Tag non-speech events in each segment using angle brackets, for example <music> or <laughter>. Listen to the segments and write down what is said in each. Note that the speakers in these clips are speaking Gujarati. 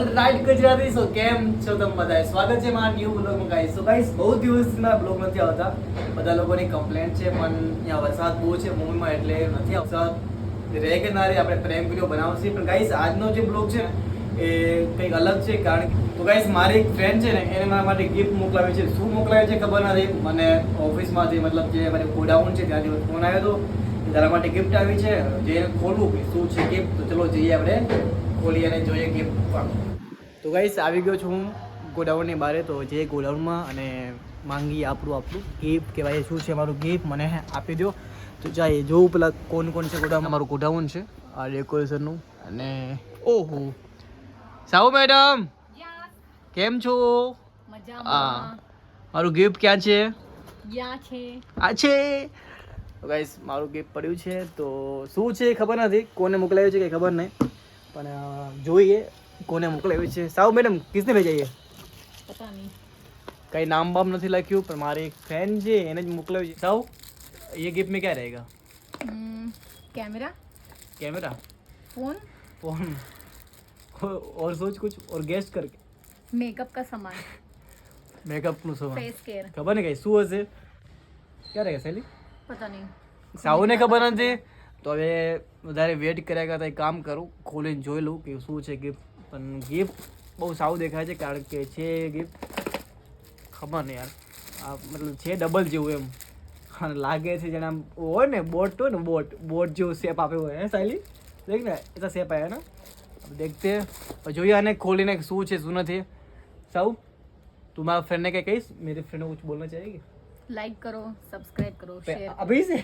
ઓલ રાઈટ ગુજરાતી સો કેમ છો તમે બધા સ્વાગત છે મારા ન્યૂ બ્લોગમાં ગાઈસ સો ગાઈસ બહુ દિવસના બ્લોગ નથી આવતા. બધા લોકોની કમ્પ્લેન્ટ છે, પણ અહીંયા વરસાદ બહુ છે મુંબઈમાં એટલે નથી આવતા. રહે કે ના રહે, આપણે પ્રેમ વીડિયો બનાવશે. પણ ગાઈસ આજનો જે બ્લોગ છે ને, એ કંઈક અલગ છે, કારણ કે, તો ગાઈસ મારી એક ફ્રેન્ડ છે ને, એને મારા માટે ગિફ્ટ મોકલાવી છે. શું મોકલાવી છે, ખબર નથી મને ઓફિસમાંથી મતલબ જે મારે ગોડાઉન છે ત્યાંથી ફોન આવ્યો હતો તારા માટે ગિફ્ટ આવી છે. જે ખોલવું શું છે ગિફ્ટ તો ચલો જઈએ આપણે. ખોલી અને જોઈએ ગિફ્ટ તો ગાઈસ આવી ગયો છું હું ગોડાઉનની બારે. તો જે ગોડાઉનમાં અને માંગી આપણું આપણું ગિફ્ટ કહેવાય શું છે મારું ગિફ્ટ મને આપી દો તો જાય જોવું પેલા કોણ કોણ છે ગોડાઉન મારું ગોડાઉન છે. આ ડેકોરેશનનું અને ઓહો. સાહુ મેડમ કેમ છો? હા મારું ગિફ્ટ ક્યાં છે? આ છે. ગાઈસ મારું ગિફ્ટ પડ્યું છે. તો શું છે એ ખબર નથી. કોને મોકલાવ્યું છે કે ખબર નહીં. પણ જોઈએ. કોને મોકલાવ્યું છે સાવ મેડમ કિસને ભેજાઈએ પતા નહીં કઈ નામ બામ નથી લખ્યું પણ મારી એક ફેન છે એને જ મોકલાવ્યું છે સાવ ये गिफ्ट में क्या रहेगा कैमरा कैमरा फ़ोन फ़ोन और सोच कुछ और ગેસ करके મેકઅપ કા સામાન મેકઅપ નું સામાન ફેસ કેર ખબર ને કઈ શું હશે ક્યાં રહે સેલી પતા નહીં સાઉને ખબર નથી તો હવે વધારે વેટ કર્યા કરતા એક કામ કરું ખોલીને જોઈ લઉં કે શું છે ગિફ્ટ પણ ગિફ્ટ બહુ સારું દેખાય છે કારણ કે છે ગિફ્ટ ખબર ને યાર. આ મતલબ છે ડબલ જેવું એમ. લાગે છે જેને આમ હોય ને બોટ હોય ને બોટ બોટ જેવું શેપ આપ્યો હોય હે સાયલી? દેખ ને એ તો શેપ આવ્યા ને? દેખતે. જોઈએ અને ખોલીને શું છે શું નથી. સૌ તું મારા ફ્રેન્ડને કંઈ કહીશ? મેરી ફ્રેન્ડને કુછ બોલના ચાહેગી લાઈક કરો સબસ્ક્રાઇબ કરો શેર અભી સે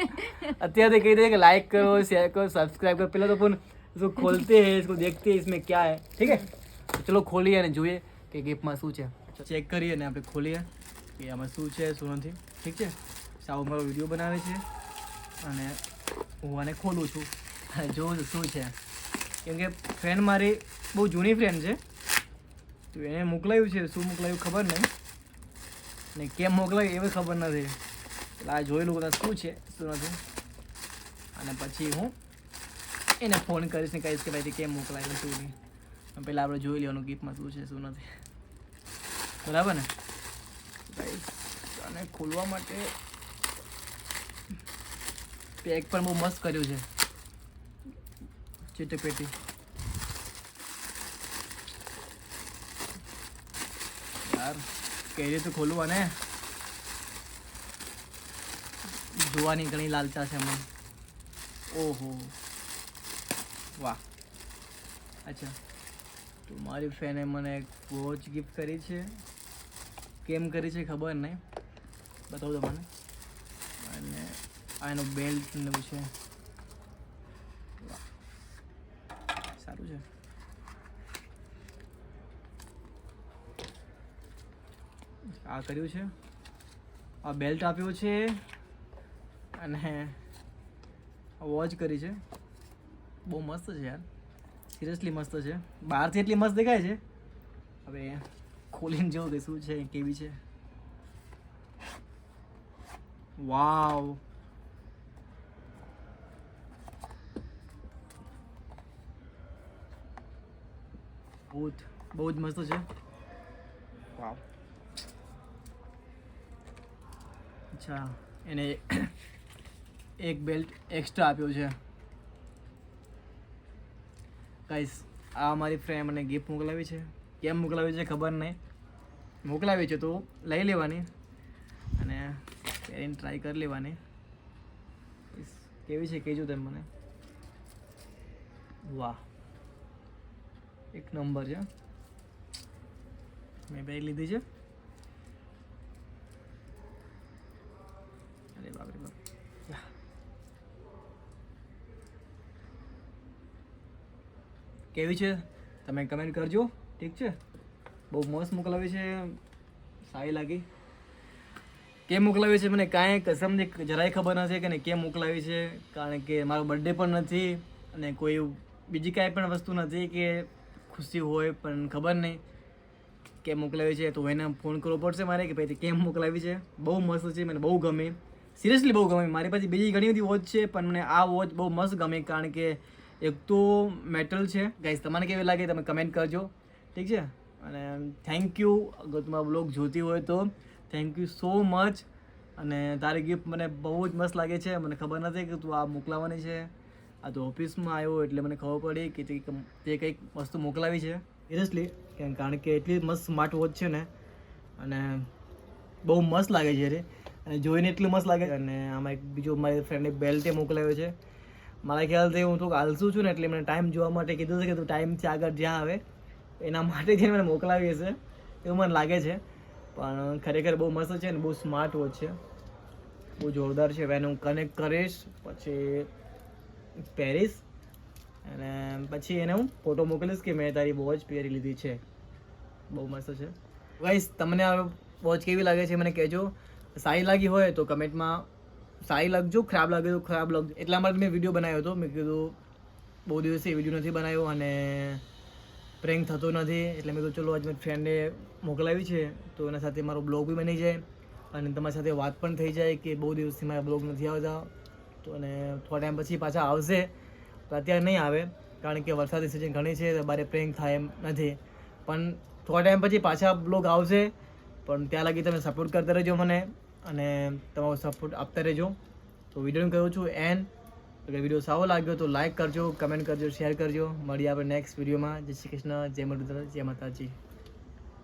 <laughs> અત્યારે કહી દે કે લાઈક કરો શેર કરો સબસ્ક્રાઇબ કરો. પહેલાં તો પણ इसको खोलते हैं, इसको देखते हैं, इसमें क्या है, ठीक है? તો ચલો ખોલીએ અને જોઈએ કે ગિફ્ટમાં શું છે ચેક કરીએ અને આપણે ખોલીએ કે આમાં શું છે શું નથી ઠીક છે સાવ મારો વીડિયો બનાવે છે અને હું આને ખોલું છું અને જોઉં છું શું છે કેમ કે ફ્રેન્ડ મારી બહુ જૂની ફ્રેન્ડ છે તો એને મોકલાયું છે શું મોકલાયું ખબર નહીં અને કેમ મોકલાયું એવી ખબર નથી એટલે આ જોયેલું બધા શું છે શું નથી અને પછી હું એને ફોન કરીશ ને કહીશ કે ભાઈ કેમ મોકલાયું શું નહીં. પહેલાં આપણે જોઈ લેવાનું ગિફ્ટમાં શું છે, શું નથી. બરાબર ને? અને ખોલવા માટે પેક પણ બહુ મસ્ત કર્યું છે. ચીટપેટી. યાર, કઈ રીતે ખોલવું અને જોવાની ઘણી લાલચા છે મને. ઓહો. વાહ. અચ્છા. તો મારી ફ્રેન્ડે મને એક વોચ ગિફ્ટ કરી છે. કેમ કરી છે ખબર નહીં. બતાવું તમને. અને આ એનો બેલ્ટ ને એવું છે. સારું છે. આ કર્યું છે. આ બેલ્ટ આપ્યો છે. અને વોચ કરી છે. બહુ મસ્ત છે યાર. સિરિયસલી મસ્ત છે. બહારથી એટલી મસ્ત દેખાય છે. હવે ખોલીને જોઉં કે શું છે કેવી છે. વાવ બહુ જ બહુ જ મસ્ત છે. વાવ અચ્છા એને એક બેલ્ટ એક્સ્ટ્રા આપ્યો છે. ગાઈસ આ મારી ફ્રેન્ડ મને ગિફ્ટ મોકલાવી છે. કેમ મોકલાવી છે ખબર નહીં. મોકલાવી છે તો લઈ લેવાની અને પહેરીને ટ્રાય કરી લેવાની. કેવી છે કહેજો તમે મને. વાહ. એક નંબર છે. મેં પહેરી લીધી છે. કેવી છે? તમે કમેન્ટ કરજો. ઠીક છે? બહુ મસ્ત મોકલાવી છે. સારી લાગી. કેમ મોકલાવી છે? મને કાંઈ કસમની જરાય ખબર નથી કે કેમ મોકલાવી છે. કારણ કે મારો બર્થડે પણ નથી અને કોઈ બીજી કાંઈ પણ વસ્તુ નથી કે ખુશી હોય પણ ખબર નહીં કેમ મોકલાવી છે. તો એને ફોન કરવો પડશે મારે કે ભાઈ કેમ મોકલાવી છે? બહુ મસ્ત છે. મને બહુ ગમે. સિરિયસલી બહુ ગમે. મારી પાસે બીજી ઘણી બધી વોચ છે, પણ મને આ વોચ બહુ મસ્ત ગમે. કારણ કે એક તો મેટલ છે. ગાઈઝ તમને કેવી લાગે તમે કમેન્ટ કરજો. ઠીક છે? અને થેન્ક યુ અગર તમારો બ્લોગ જોતી હોય તો થેન્ક યુ સો મચ અને તારી ગિફ્ટ મને બહુ જ મસ્ત લાગે છે. મને ખબર નથી કે તું આ મોકલાવવાની છે. આ તો ઓફિસમાં આવ્યો એટલે મને ખબર પડી કે તે કંઈક વસ્તુ મોકલાવી છે. સિરિયસલી કારણ કે એટલી મસ્ત સ્માર્ટ વોચ છે ને. અને બહુ મસ્ત લાગે છે અને જોઈને એટલું મસ્ત લાગે અને આમાં એક બીજો મારી ફ્રેન્ડે બેલ્ટે મોકલાવ્યો છે. મારા ખ્યાલથી હું થોડુંક આલસું છું ને એટલે મને ટાઈમ જોવા માટે કીધું છે કે તું ટાઈમથી આગળ જ્યાં આવે, એના માટે જઈને મને મોકલાવી હશે એવું મને લાગે છે. પણ ખરેખર બહુ મસ્ત છે ને બહુ સ્માર્ટ વોચ છે. બહુ જોરદાર છે. એને હું કનેક્ટ કરીશ, પછી પહેરીશ, અને પછી એને હું ફોટો મોકલીશ કે મેં તારી વોચ પહેરી લીધી છે. બહુ મસ્ત છે. ગાઈસ તમને આ વોચ કેવી લાગે છે મને કહેજો. સારી લાગી હોય તો કમેન્ટમાં સારી લખજો ખરાબ લાગે તો ખરાબ લખજો એટલા માટે મેં વીડિયો બનાવ્યો હતો. મેં કીધું બહુ દિવસે વીડિયો નથી બનાવ્યો અને પ્રેન્ક થતો નથી. એટલે મેં કીધું ચલો આજ મેં ફ્રેન્ડે મોકલાવી છે. તો એના સાથે મારો બ્લોગ બી બની જાય. અને તમારી સાથે વાત પણ થઈ જાય કે બહુ દિવસથી મારા બ્લોગ નથી આવતા. તો અને થોડા ટાઈમ પછી પાછા આવશે. તો અત્યારે નહીં આવે, કારણ કે વરસાદની સિઝન ઘણી છે, તો બારે પ્રેન્ક થાય એમ નથી. પણ થોડા ટાઈમ પછી પાછા બ્લોગ આવશે. પણ ત્યાં લગી તમે સપોર્ટ કરતા રહેજો મને. અને તમારો સપોર્ટ આપતા રહેજો. તો વીડિયો કહું છું એન અગર વીડિયો સારો લાગ્યો તો લાઈક કરજો કમેન્ટ કરજો શેર કરજો. મળીએ આપણે નેક્સ્ટ વિડીયોમાં જય શ્રી કૃષ્ણ, જય મરુદ્ર જય માતાજી.